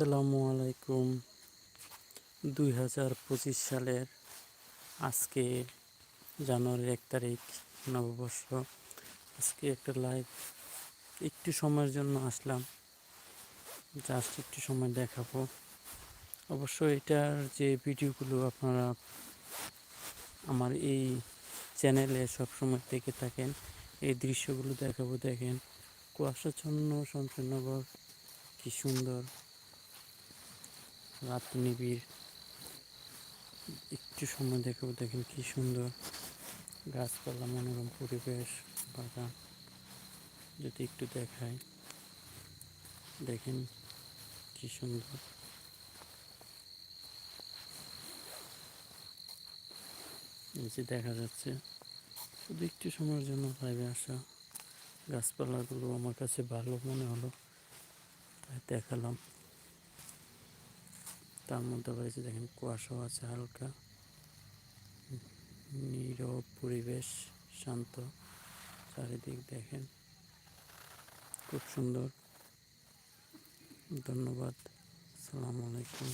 আসসালামু আলাইকুম। দুই হাজার পঁচিশ সালের আজকে জানুয়ারির এক তারিখ নববর্ষ। আজকে একটা লাইভ একটু সময়ের জন্য আসলাম। জাস্ট একটু সময় দেখাবো। অবশ্য এটার যে ভিডিওগুলো আপনারা আমার এই চ্যানেলে সবসময় দেখে থাকেন, এই দৃশ্যগুলো দেখাবো। দেখেন, কুয়াশাচ্ছন্ন, শমশেরনগর, কি সুন্দর। রাত নিবিড় একটু সময় দেখাবো দেখেন কি সুন্দর গাছপালা, মনোরম পরিবেশ, বাগান। যদি একটু দেখায় দেখেন কি সুন্দর। নিচে দেখা যাচ্ছে, শুধু একটু সময়ের জন্য লাইভে আসা গাছপালাগুলো আমার কাছে ভালো মনে হলো, তাই দেখালাম। তার মধ্যে রয়েছে দেখেন, কুয়াশাও আছে হালকা, নীরব পরিবেশ, শান্ত। চারিদিক দেখেন, খুব সুন্দর। ধন্যবাদ, আসসালামু আলাইকুম।